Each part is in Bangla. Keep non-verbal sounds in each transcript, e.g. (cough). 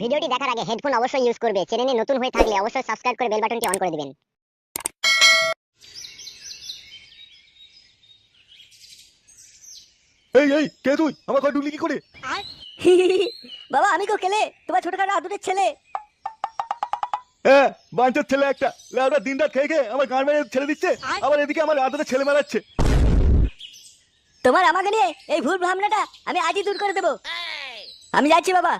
ভিডিওটি দেখার আগে হেডফোন অবশ্যই ইউজ করবে। চ্যানেলে নতুন হয়ে থাকলে অবশ্যই সাবস্ক্রাইব করে বেল বাটনটি অন করে দিবেন। এই এই কে তুই? আমার ঘর ঢুকলি কি করে? (laughs) বাবা আমি কো কেলে? তোমার ছোটখাটো আদুরের ছেলে। হ্যাঁ বাঞ্চার ছেলে একটা। লেওরা দিন রাত খেয়ে খেয়ে আমার গান মেরে ছেড়ে দিচ্ছে আবার এদিকে আমার আদতে ছেলে মারাচ্ছে। তোমার আমাকে নিয়ে এই ভুল ভাবনাটা আমি আজই দূর করে দেবো। আমি যাচ্ছি বাবা।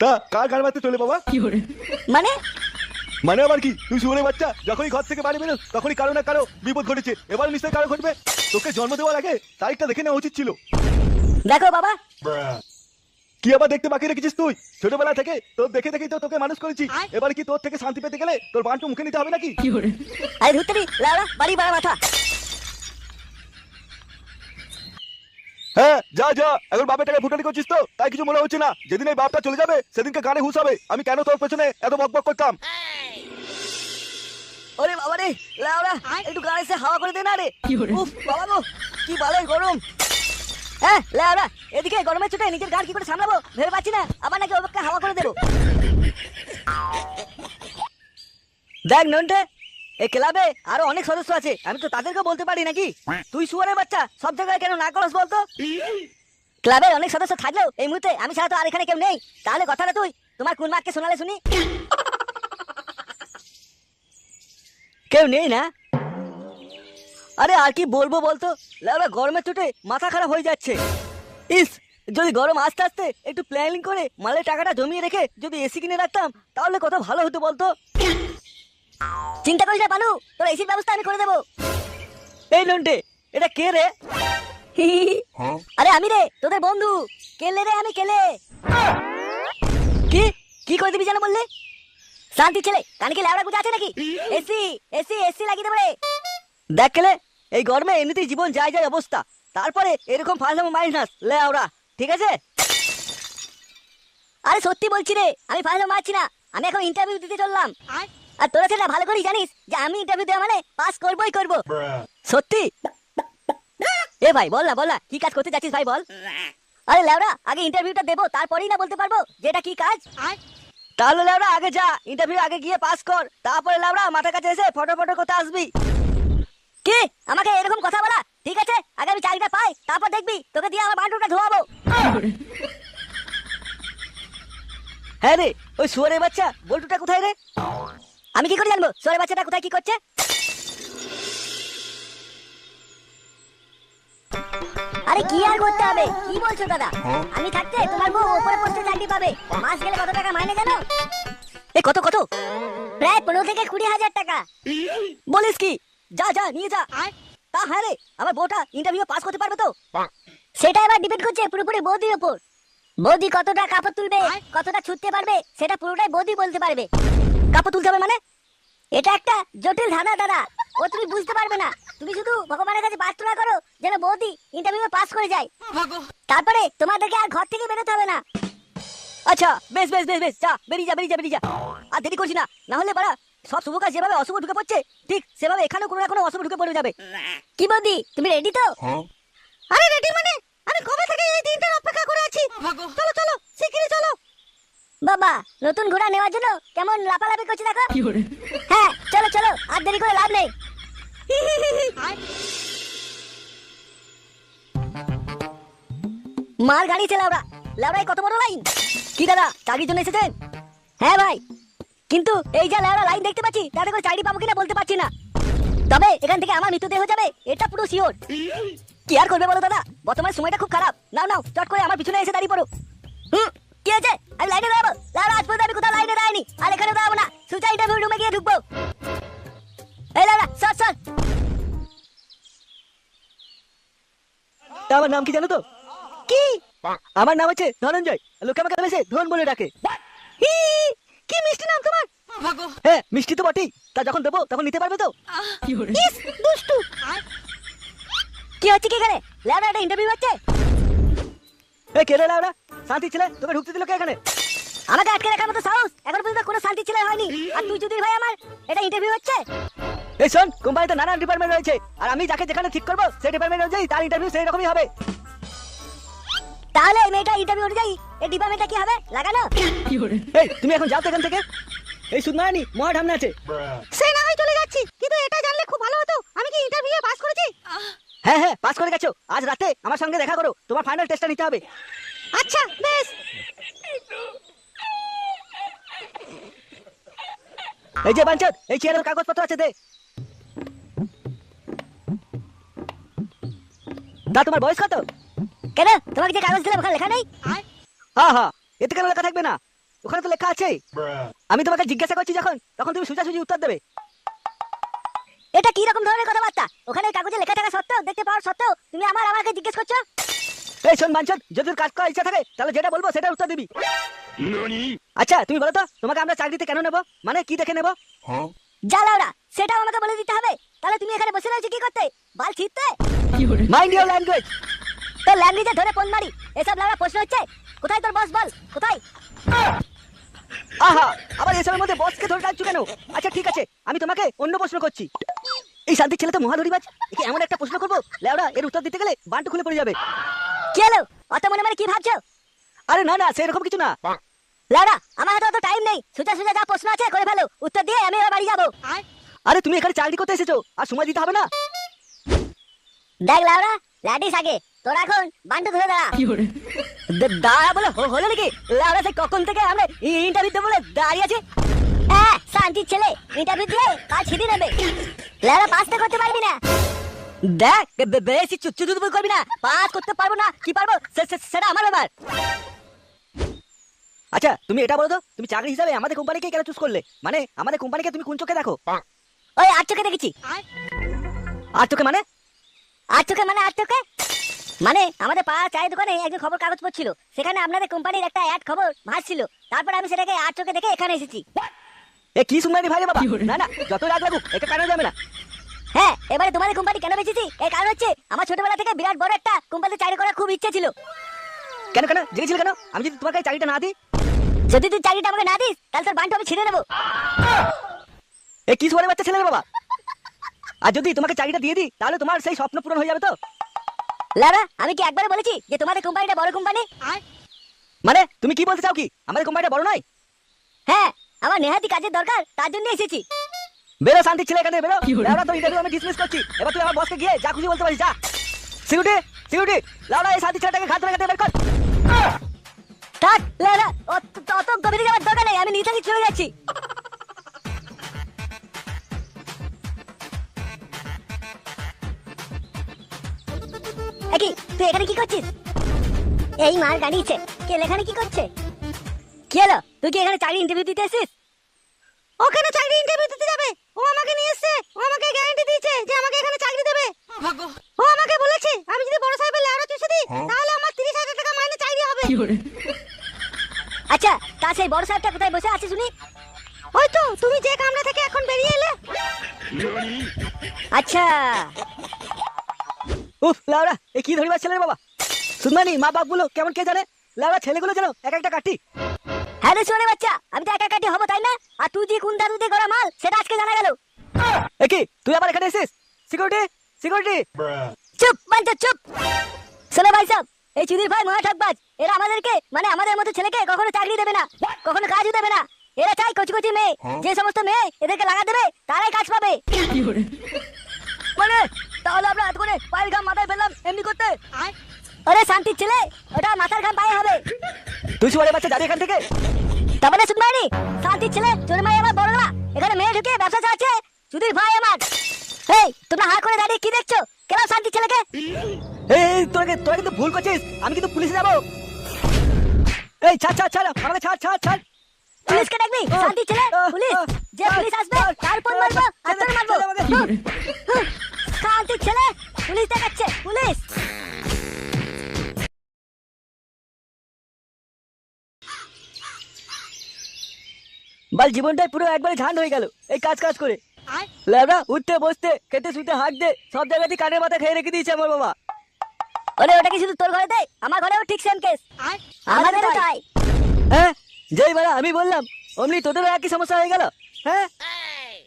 তা কার গান মারতে চলে বাবা? মানে? মানে আবার কি? তুই শুনে বাচ্চা? যখনই ঘর থেকে বাড়ি বেরোস তখনই কারও না কারও বিপদ ঘটেছে। এবার নিশ্চয়ই কারও ঘটবে। তোকে জন্ম দেওয়ার আগে তারিখটা দেখে নেওয়া উচিত ছিল। দেখো বাবা। কি আবার দেখতে বাকি রেখেছিস তুই? ছোটবেলা থেকে তোর দেখে দেখেই তো তোকে মানুষ করেছি। এবার কি তোর থেকে শান্তি পেতে গেলে তোর বানটু মুখে নিতে হবে নাকি? আরে ধুত্তরি লাউড়া বাড়ি বাড়া মাথা। হ্যাঁ যা যা। এখন বাপের টাকা ফুটানি করছিস তো? তাই কিছু মনে হচ্ছে না। যেদিন এই বাপটা চলে যাবে সেদিনকে গানে হুস হবে। আমি কেন তোর পেছনে এত বকবক করতাম? ওরে বাবা রে লাউড়া একটু গাড়ি হাওয়া করে দে না রে। উফ বাবা গো কি ভালোই গরম। হ্যাঁ লাউড়া এদিকে গরমের চোটে নিজের গাড় কি করে সামলাবো? ভেবে পাচ্ছি না। আবার নাকি ওকে হাওয়া করে দেবো। দেখ নন্টে এই ক্লাবে আরও অনেক সদস্য আছে। আমি তো তাদেরকে বলতে পারি নাকি? তুই শুয়ারের বাচ্চা সব জায়গায় কেন না করস বলতো? ক্লাবের অনেক সদস্য থাকলেও এই মুহূর্তে আমি ছাড়া তো আর এখানে কেউ নেই। তাহলে কথাটা তুই তোমার কোন মাকে শোনালে শুনি? কেউ নেই না? আরে আর কি বলব বলতো? গরমের চোটে মাথা খারাপ হয়ে যাচ্ছে। ইস যদি গরম আস্তে আস্তে একটু প্ল্যানিং করে মালের টাকাটা জমিয়ে রেখে যদি এসি কিনে রাখতাম তাহলে কত ভালো হতো বলতো? চিন্তা করিস না পানু তোর এসির ব্যবস্থা আমি করে দেবো। এই নন্টে এটা কে রে? (laughs) আরে আমি রে তোদের বন্ধু। কেলে রে আমি কেলে কি? কি করে দিবি যেন বললে? শান্তি ছেলে কানে কি ল্যাবড়া গুজা আছে নাকি? এসি এসি এসি লাগিয়ে দেবো রে। দেখ কেলে এই গরমে এমনিতেই জীবন যায় যায় অবস্থা। তারপরে এরকম ফালসামো মাইনাস ল্যাওড়া। ঠিক আছে? আরে সত্যি বলছি রে আমি ফালসামো মারছি না। আমি এখন ইন্টারভিউ দিতে চললাম। আর তোরা ছেলেরা ভালো করেই জানিস যে আমি ইন্টারভিউ মানে পাস করবোই করব। সত্যি? এ ভাই, বল না বল না, কি কাজ করতে যাচ্ছিস ভাই, বল। আরে ল্যাওড়া, আগে ইন্টারভিউটা দেবো, তারপরেই না বলতে পারব যে এটা কি কাজ? তাহলে লাউরা আগে যা ইন্টারভিউ আগে গিয়ে পাস কর, তারপরে লাউরা মাথার কাছে এসে ফটো ফটো করতে আসবি। কি? আমাকে এরকম কথা বলা? ঠিক আছে, আগে আমি চাকরিটা পাই, তারপর দেখবি, তোকে দিয়ে আমার বান্ডুটা ধোয়াবো। হ্যাঁ রে, ওই শুয়ারের বাচ্চা, বল্টুটা কোথায় রে? আমি কি করে জানব? শুয়ারের বাচ্চাটা কোথায় কি করছে? আরে কি আর করতে হবে? কি বলছো দাদা? আমি থাকতে তোমার বউ উপরে পোস্টে চাকরি পাবে। মাস গেলে কত টাকা মাইনে জানো? এ কত কত? প্রায় পনেরো থেকে কুড়ি হাজার টাকা। বলিস কি? যা যা নিয়ে যা। তা হ্যাঁ রে আমার বউটা ইন্টারভিউ পাস করতে পারবে তো? সেটা এবার ডিপেন্ড করছে পুরোপুরি বৌদির ওপর। বৌদি কতটা কাপড় তুলবে কতটা ছুটতে পারবে সেটা পুরোটাই বৌদি বলতে পারবে। কাপড় তুলতে হবে মানে? এটা একটা জটিল ধাঁধা দাদা। ও তুমি বুঝতে পারবে না। তুমি শুধু ভগবানের কাছে প্রার্থনা করো যেন বৌদি ইন্টারভিউ পাস করে যায়। তারপরে তোমাদেরকে আর ঘর থেকে বেরোতে হবে না। আচ্ছা বেশ বেশ বেশ বেশ যা বেরিয়ে যা বেরিয়ে যা বেরিয়ে যা। আর দেরি করছি না। না হলে বাড়া সব শুভ কাজ যেভাবে অশুভ ঢুকে পড়ছে ঠিক সেভাবে এখানেও কোনো না কোনো অশুভ ঢুকে পড়ে যাবে। কি বৌদি তুমি রেডি তো? আরে রেডি মানে? আমি কবে থেকে এই দিনটার অপেক্ষা করে আছি? চলো চলো শিগগিরই চলো। বাবা নতুন ঘোড়া নেওয়ার জন্য কেমন লাপালাপি করছে দেখো। হ্যাঁ চলো চলো আর দেরি করে লাভ নেই। মার গাড়িছে লাউড়া লাউড়ায় কত বড় লাইন? কি দাদা চাকরির জন্য এসেছেন? হ্যাঁ ভাই কিন্তু এই যে লাউড়া লাইন দেখতে পাচ্ছি তাতে করে চাকরি পাবো কিনা বলতে পারছি না। তবে এখান থেকে আমার মৃত্যুদেহ যাবে এটা পুরো শিওর কি আর করবে বলো দাদা? বর্তমানে সময়টা খুব খারাপ। নাও নাও চট করে আমার পিছনে এসে দাঁড়িয়ে পড়ো। হুম কি আছে আমি লাইনে দাঁড়াবো। লাউড়া আজ পর্যন্ত আমি কোথাও লাইনে দাঁড়াইনি। আর এখানে দাঁড়াবো না। সুচাই ইন্টারভিউ রুমে গিয়ে ঢুকবো। এই লাউড়া সর সর। আমার নাম কি জানো তো? কি? আমার নাম হচ্ছে ধনঞ্জয়। লোকে আমাকে বেশি ধন বলে ডাকে। কি মিষ্টি নাম তোমার? হ্যাঁ মিষ্টি তো বটেই। তা যখন দেবো তখন নিতে পারবে তো? ইস, দুষ্টু। কি হচ্ছে কি এখানে? ল্যাবরা একটা ইন্টারভিউ হচ্ছে? এ কে রে শান্তি ছেলে তোকে ঢুকতে দিল কে এখানে? আমাকে আটকে রাখার মতো সাহস? এখন পর্যন্ত কোনো শান্তি ছেলে হয়নি। আর তুই যদি ভাই আমার এটা ইন্টারভিউ হচ্ছে? এই শোন কোম্পানিতে নানান ডিপার্টমেন্ট রয়েছে। আর আমি যাকে যেখানে ঠিক করব সেই ডিপার্টমেন্ট অনুযায়ী তার ইন্টারভিউ সেই রকমই হবে। তাহলে এই মেয়েটা ইন্টারভিউ অনুযায়ী এই ডিপার্টমেন্টটা কি হবে? লাগানো? এই তুমি এখন যাও তো এখান থেকে। এই মহা আছে। সে না হয় চলে যাচ্ছি কিন্তু এটা জানলে খুব ভালো হতো। আমি কি ইন্টারভিউয়ে পাস করেছি? হ্যাঁ হ্যাঁ পাস করে গেছো। আজ রাতে আমার সঙ্গে দেখা করো। তোমার ফাইনাল টেস্টটা নিতে হবে। আচ্ছা বেশ। এই যে বাঞ্চত এই চেয়ারের কাগজপত্র আছে দে। তা তোমার বয়স কত? কেন? তোমাকে যে কাগজ দিলাম ওখানে লেখা নেই? হ্যাঁ হ্যাঁ এতে কেন লেখা থাকবে না? ওখানে তো লেখা আছে আমি তোমাকে জিজ্ঞাসা করছি যখন তখন তুমি সোজাসুজি উত্তর দেবে। এটা কি রকম ধরনের কথাবার্তা? ওখানে কাগজে লেখা থাকা সত্ত্বেও দেখতে পাওয়ার সত্ত্বেও তুমি আমার আমাকে জিজ্ঞেস করছ? এই শোন বাঞ্চত যদি কাজ করার ইচ্ছা থাকে তাহলে যেটা বলব সেটা উত্তর দিবি। আচ্ছা তুমি বলো তো তোমাকে আমরা চাকরিতে কেন নেব? মানে কি দেখে নেব? জ্বালাওরা সেটাও আমাকে বলে দিতে হবে। তাহলে তুমি এখানে বসে রয়েছো কি করতে? বাল ছিটতে মাইন্ড ইউর ল্যাঙ্গুয়েজ তোর ল্যাঙ্গুয়েজে ধরে ফোন মারি এসব লাউড়া প্রশ্ন হচ্ছে? কোথায় তোর বস বল? কোথায়? আহা আবার এসবের মধ্যে বসকে ধরে ডাকছো কেন? আচ্ছা ঠিক আছে আমি তোমাকে অন্য প্রশ্ন করছি। এই শান্তির ছেলে তো মহাধরিবাজ একে এমন একটা প্রশ্ন করব লেওড়া এর উত্তর দিতে গেলে বান্টু খুলে পড়ে যাবে। কি হলো? অত মনে মনে কি ভাবছ? আরে না না সেরকম কিছু না। লাউড়া আমার হাতে অত টাইম নেই। সোজা সোজা যা প্রশ্ন আছে করে ফেলো। উত্তর দিয়ে আমি এবার বাড়ি যাব। আরে তুমি এখানে চাকরি করতে এসেছ আর সময় দিতে হবে না। দেখ লাউড়া ল্যাডিস আগে। তোর এখন বান্টু ধরে দাঁড়া। দা- দাঁড়া বলে হলো নাকি? লেওড়া সে কখন থেকে আমরা ইন্টারভিউ দেবো বলে দাঁড়িয়ে আছি? হ্যাঁ শান্তির ছেলে ইন্টারভিউ দিয়ে কাজ ছিটি নেবে লাউড়া পাস তো করতে পারবি না। দেখ বে- বে- বেশি চুচ্চু দুদু করবি না। পাস করতে পারব না কি পারব? সে- সে- সেটা আমার ব্যাপার। আচ্ছা তুমি এটা বলো তো তুমি চাকরি হিসাবে আমাদের কোম্পানিকে কেন চুজ করলে? মানে আমাদের কোম্পানিকে তুমি কোন চোখে দেখো? ওই আট চোখে দেখেছি। আর চোখে মানে? আট চোখে মানে আট চোখে? মানে আমাদের পাড়া চায়ের দোকানে একজন খবর কাগজ পড়ছিল। সেখানে আপনাদের কোম্পানির একটা অ্যাড খবর ভাসছিল। তারপর আমি সেটাকে আট চোখে দেখে এখানে এসেছি। এ কি শুনবানি ভাই রে বাবা। না না যত রাগ লাগুক এটা কারণ যাবে না। হ্যাঁ এবারে তোমাদের কোম্পানি কেন বেঁচেছি? এই কারণ হচ্ছে আমার ছোটবেলা থেকে বিরাট বড় একটা কোম্পানিতে চাকরি করার খুব ইচ্ছে ছিল। কেন কেন? জেগেছিল কেন? আমি যদি তোমাকে এই চাকরিটা না দিই? যদি তুই চাকরিটা আমাকে না দিস তাহলে তোর বান্টু আমি ছিঁড়ে নেব এ কি সুয়ারে বাচ্চা ছেলে বাবা। আর যদি তোমাকে চাকরিটা দিয়ে দিই তাহলে তোমার সেই স্বপ্ন পূরণ হয়ে যাবে তো। লারা আমি কি একবারে বলেছি যে তোমাদের কোম্পানিটা বড় কোম্পানি? মানে তুমি কি বলতে চাও কি? আমাদের কোম্পানিটা বড় নয়? হ্যাঁ আমার নেহাতি কাজের দরকার তার জন্য এসেছি। বেরো শান্তি ছেলে এখানে বেরো। লাউডা তো ইন্টারভিউ আমি ডিসমিস করছি। এবার তুই আমার বসকে গিয়ে যা খুশি বলতে পারিস যা। Security security. লাউডা এই শান্তি ছেলেটাকে ঘাত ধরে বের কর। থাক অত অত গভীরে যাওয়ার দরকার নেই আমি নিজে চলে যাচ্ছি। একই তুই এখানে কি করছিস? এই মার গাড়িছে কে এখানে কি করছে? কি হলো? তুই কি এখানে চাকরি ইন্টারভিউ দিতে এসেছিস ওখানে চাকরি ইন্টারভিউ দিতে যাবে? ও আমাকে নিয়ে এসেছে। ও আমাকে গ্যারান্টি দিয়েছে যে আমাকে এখানে চাকরি দেবে। ও আমাকে বলেছে আমি যদি বড় সাহেবের লেহারা চুষে দিই তাহলে আমার তিরিশ হাজার টাকা মাইনে চাকরি হবে। আচ্ছা তা সেই বড় সাহেবটা কোথায় বসে আছে শুনি? ওই তো তুমি যে কামরা থেকে এখন বেরিয়ে এলে। আচ্ছা। উফ লাউডা এ কি ধরিবার ছেলে বাবা? শুনবানি মা বাপগুলো কেমন কে জানে? লাউরা ছেলেগুলো যেন এক একটা কাটি হ্যাঁ রে শোনে বাচ্চা আমি তো একা কাটি হব তাই না? আর তুই যে কোন দাদু দিয়ে করা মাল সেটা আজকে জানা গেল। এ কি? তুই আবার এখানে এসেছিস? সিকিউরিটি সিকিউরিটি চুপ বাঞ্চা চুপ। শোনো ভাই সব এই চুদির ভাই মহা ঠকবাজ এরা আমাদেরকে মানে আমাদের মতো ছেলেকে কখনো চাকরি দেবে না কখনো কাজও দেবে না। এরা চাই কচি কচি মেয়ে যে সমস্ত মেয়ে এদেরকে লাগা দেবে তারাই কাজ পাবে। মানে তাহলে আমরা এত করে পায়ের ঘাম মাথায় ফেললাম এমনি করতে? ওরে শান্তির ছেলে ওটা মাথার ঘাম পায়ে হবে। তুই সুয়ারে বাচ্চা যাবি এখান থেকে? তারপরে শুনবানি শান্তির ছেলে তোর মাই আমার বড় না এখানে মেয়ে ঢুকে ব্যবসা চাচ্ছে চুদির ভাই আমার। এই তোমরা হা করে দাঁড়িয়ে কি দেখছ? কেন শান্তির ছেলেকে। এই এই, তোরা কিন্তু ভুল করছিস। আমি কিন্তু পুলিশে যাব। এই ছাড় ছাড় ছাড় আমাকে ছাড় ছাড় ছাড়। পুলিশকে ডাকবি শান্তি ছেলে পুলিশ যে পুলিশ আসবে তার ফোন মারবো আর তোর মারবো। শান্তি ছেলে পুলিশ দেখাচ্ছে পুলিশ। বাল জীবনটাই পুরো একবারে ঝান্ড হয়ে গেল। এই কাজ কাজ করে। ল্যাবরা উঠতে বসতে খেতে শুতে হাঁকতে সব জায়গাতেই কানের মাথা খেয়ে রেখে দিয়েছে আমার বাবা। ওরে ওটা কি শুধু তোর ঘরে দেয়? আমার ঘরেও ঠিক সেম কেস আমাদেরও তাই। হ্যাঁ যেই বারা আমি বললাম অমনি তোদেরও একই সমস্যা হয়ে গেল? হ্যাঁ?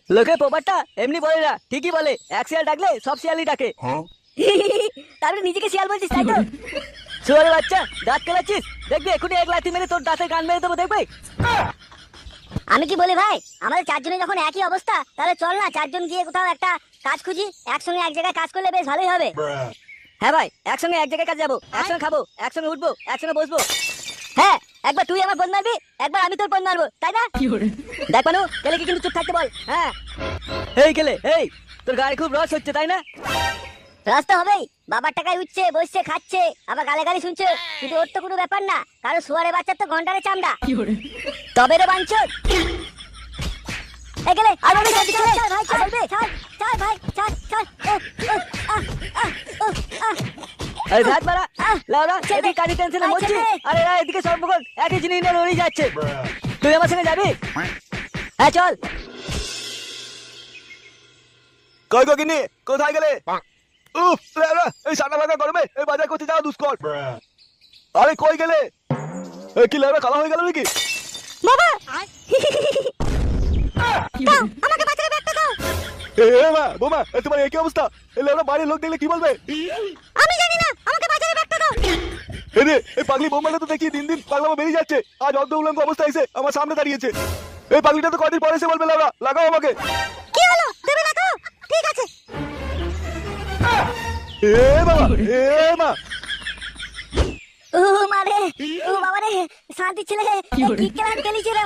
লোকে পোপারটা এমনি বলে না ঠিকই বলে। এক শিয়াল ডাকলে সব শিয়ালই ডাকে। (laughs) তারপরে নিজেকে শিয়াল বলছিস তাই তো? (laughs) শুয়ারে বাচ্চা দাঁত কেলাচ্ছিস? দেখবি এখনই এক লাথি মেরে তোর দাঁতে গান মেরে দেবো দেখবে? আমি কি বলি ভাই আমাদের চারজনের যখন একই অবস্থা তাহলে চল না চারজন গিয়ে কোথাও একটা কাজ খুঁজি একসঙ্গে এক জায়গায় কাজ করলে বেশ ভালোই হবে। হ্যাঁ ভাই একসঙ্গে এক জায়গায় কাজ যাব একসঙ্গে খাব একসঙ্গে উঠবো একসঙ্গে বসবো। হ্যাঁ একবার তুই আমার ফোন মারবি একবার আমি তোর বোন মারবো তাই না? দেখ মানু কেলে কি কিন্তু চুপ থাকতে বল হ্যাঁ। এই গেলে এই তোর গায়ে খুব রস হচ্ছে তাই না? রাস্তা হবেই। বাবার টাকায় উঠছে বসছে খাচ্ছে আবার গালে গালি শুনছে। কিন্তু ওর তো কোনো ব্যাপার না। কারণ শুয়ারে বাচ্চার তো ঘন্টারে চামড়া। তবে রে বাঞ্চত এই গেলে আর চল চল চল ভাই ভাই। আরে ভাত মারা লাউরা এদিকে কাজে টেনশনে মরছি আরে এদিকে সর্বক্ষণ একই জিনিস নিয়ে লড়ে যাচ্ছে। তুই আমার সঙ্গে যাবি? হ্যাঁ চল। কই গো গিন্নি? কোথায় গেলে? উফ এই সাটা ভাগা গরমে এই বাজার করতে যাওয়া দুষ্কর। আরে কই গেলে? কি লেওড়া কালা হয়ে গেল নাকি? বাবা! আমাকে বাঁচার ব্যাগটা দাও। এ এ মা বোমা তোমার একই অবস্থা? এই বাড়ির লোক দেখলে কি বলবে? আমি জানি না আমাকে দাও। এই পাগলি বোমাটা তো দেখি দিন দিন পাগলামা বেরিয়ে যাচ্ছে। আজ অর্ধ উলঙ্গ অবস্থা এসে আমার সামনে দাঁড়িয়েছে। এই পাগলিটা তো কদিন পরে এসে বলবে লেওড়া লাগাও আমাকে। এ বাবা এ মা ও মারে ও বাবা রে শান্তি ছেলে কি কেলান কেলিছে রে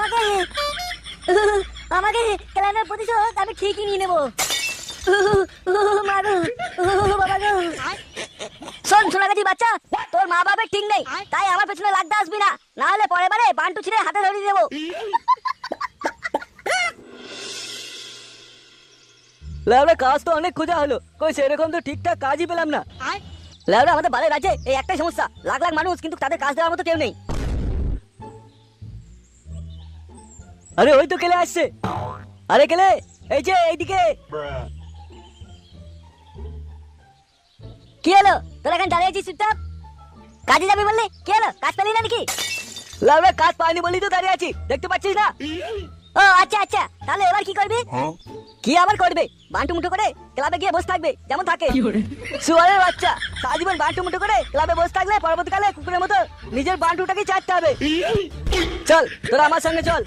আমাকে কেলানের প্রতিশোধ আমি ঠিকই নিয়ে নেব। মারো বাবা গো। শোন শোনা গেছি বাচ্চা। তোর মা বাবার ঠিক নেই। তাই আমার পেছনে লাগতে আসবি না। না হলে পরে বারে বান্টু ছিঁড়ে হাতে ধরিয়ে দেবো। লাউরা কাজ তো অনেক খোঁজা হলো। কই সেরকম তো ঠিকঠাক কাজই পেলাম না। লাউরা আমাদের বালের রাজ্যে এই একটাই সমস্যা। লাখ লাখ মানুষ কিন্তু তাদের কাজ দেওয়ার মতো কেউ নেই। আরে ওই তো কেলে আসছে। আরে কেলে এই যে এইদিকে। কি হলো? তোর এখন দাঁড়িয়ে আছিস চুপচাপ? কাজে যাবি বললি? কি হলো? কাজ পেলি না নাকি? লাউরা কাজ পাইনি বলেই তো দাঁড়িয়ে আছি। দেখতে পাচ্ছিস না? ও আচ্ছা আচ্ছা। তাহলে এবার কি করবি? কি আবার করবে? বান্টু মুঠো করে ক্লাবে গিয়ে বসে থাকবে যেমন থাকে। সুয়ারের বাচ্চা সারা জীবন বান্টু মুঠো করে ক্লাবে বসে থাকলে পরবর্তীকালে কুকুরের মতো নিজের বান্টুটাকে চাটতে হবে। চল তোরা আমার সঙ্গে চল।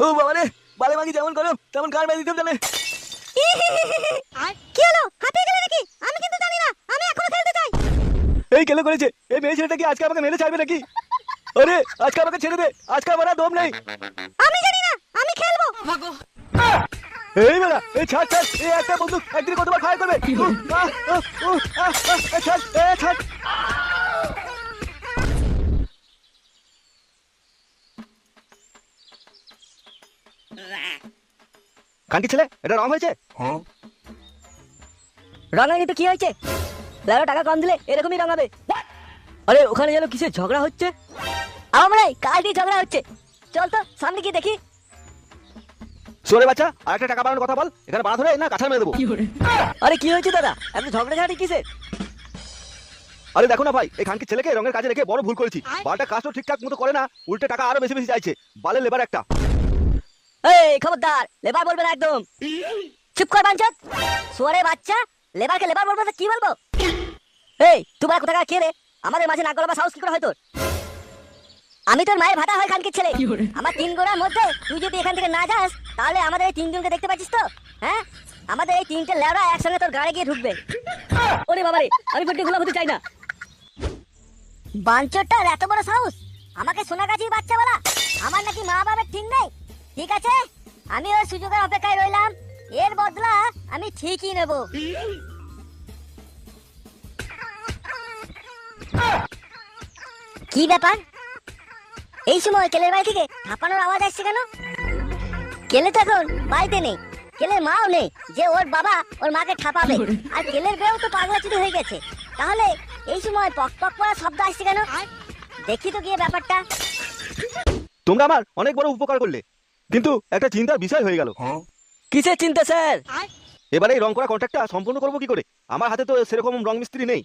ও বাবা রে বালে মাগি যেমন গরম তেমন বেঁধে দিতে জানে (laughs) কি হলো? হাতে গেলে নাকি? আমি কিন্তু জানি না আমি এখনও খেলতে চাই। এই কেলে করেছে? এই মেয়ে ছেলেটা কি আজকে আমাকে মেরে ছাড়বে নাকি? আরে আজকে আমাকে ছেড়ে দে। আজকে আমার আর দম নেই। আমি জানি না আমি খেলব। এই বেলা এই ছাড় ছাড় এই একটা বন্দুক একদিন কতবার ফায়ার করবে? উহ, আহ, উহ, উহ, আহ, আহ, এই ছাড় ছাড়। কানকি ছেলে এটা রং হয়েছে? রঙানি তো কি হয়েছে? লাউরা টাকা কম দিলে এরকমই রঙাবে। আরে ওখানে যেন কিসের ঝগড়া হচ্ছে? আমার কাল দিয়ে ঝগড়া হচ্ছে। চল তো সামনে গিয়ে দেখি। সোরে বাচ্চা আর একটা টাকা বাড়ানোর কথা বল। এখানে বাড়া ধরে না মেরে দেবো। আরে কি হয়েছে দাদা? এত ঝগড়া ঝাড়ি কিসের? আরে দেখো না ভাই এই খানকি ছেলেকে রঙের কাজে রেখে বড় ভুল করেছি। বালটা কাজটা ঠিকঠাক মতো করে না উল্টে টাকা আরও বেশি বেশি চাইছে। বালে লেবার একটা। এই খবরদার লেবার বলবে না একদম। চুপ কর বাঞ্চত। সোয়ারে বাচ্চা লেবারকে লেবার বলব কি বলব? এই তোমার কোথাকার কে রে? আমাদের মাঝে নাক গলাবার সাহস কি করে হয় তোর? আমি তোর মায়ের ভাতা হয় খানকে ছেলে। আমার তিন গোড়ার মধ্যে তুই যদি এখান থেকে না যাস তাহলে আমাদের এই তিনজনকে দেখতে পাচ্ছিস তো? হ্যাঁ? আমাদের এই তিনটে লেবরা একসঙ্গে তোর গাড়ি গিয়ে ঢুকবে। ওরে বাবারে আমি বড্ডি খোলা হতে চাই না। বাঞ্চটার এত বড় সাহস? আমাকে সোনাগাছি বাচ্চা বলা আমার নাকি মা বাবার ঠিক নেই? ঠিক আছে? আমি ওই সুযোগের অপেক্ষায় রইলাম। এর বদলা আমি ঠিকই নেব। কি ব্যাপার? এই সময় কেলের বাড়ি থেকে হাঁপানোর আওয়াজ আসছে কেন? কেলে তো এখন বাড়িতে নেই কেলের মাও নেই যে ওর বাবা ওর মাকে ঠাপাবে আর। কেলের বেও তো পাগলা চুরি হয়ে গেছে। তাহলে এই সময় পক পক করা শব্দ আসছে কেন? দেখি তো গিয়ে ব্যাপারটা। তোমরা আমার অনেক বড় উপকার করলে কিন্তু একটা চিন্তার বিষয় হয়ে গেল। কিসের চিন্তা স্যার? এবারে এই রং করা কন্ট্রাক্টটা সম্পূর্ণ করব কি করে? আমার হাতে তো সেরকম রং মিস্ত্রি নেই।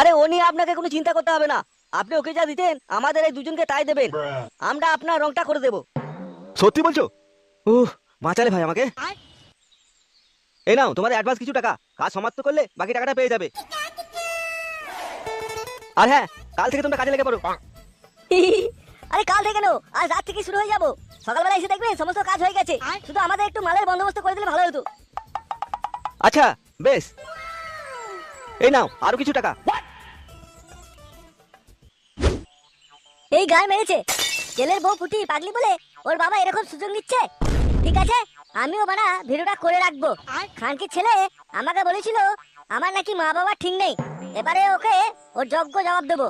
আরে ও নিয়ে আপনাকে কোনো চিন্তা করতে হবে না। আপনি ওকে যা দিতেন আমাদের এই দুজনকে তাই দেবেন। আমরা আপনার রংটা করে দেব। সত্যি বলছো? উহ বাঁচালে ভাই আমাকে। এই নাও তোমাদের অ্যাডভান্স কিছু টাকা। কাজ সমাপ্ত করলে বাকি টাকাটা পেয়ে যাবে। আর হ্যাঁ কাল থেকে তোমরা কাজে লেগে পড়ো। আরে কাল থেকে কেন? আজ রাত থেকে শুরু হয়ে যাব। সকালবেলা এসে দেখবে সমস্ত কাজ হয়ে গেছে। শুধু আমাদের একটু মালের বন্দোবস্ত করে দিলে ভালো হতো। আচ্ছা বেশ। এই নাও আরও কিছু টাকা। এই গায়ে মেরেছে। জেলের বউ পুটি পাগলি বলে ওর বাবা এরকম সুযোগ নিচ্ছে? ঠিক আছে আমি ও বানা ভিডিওটা করে রাখব। খানকি ছেলে আমাকে বলেছিল, আমার নাকি মা বাবা ঠিক নেই। এবারে ওকে ওর যোগ্য জবাব দেবো।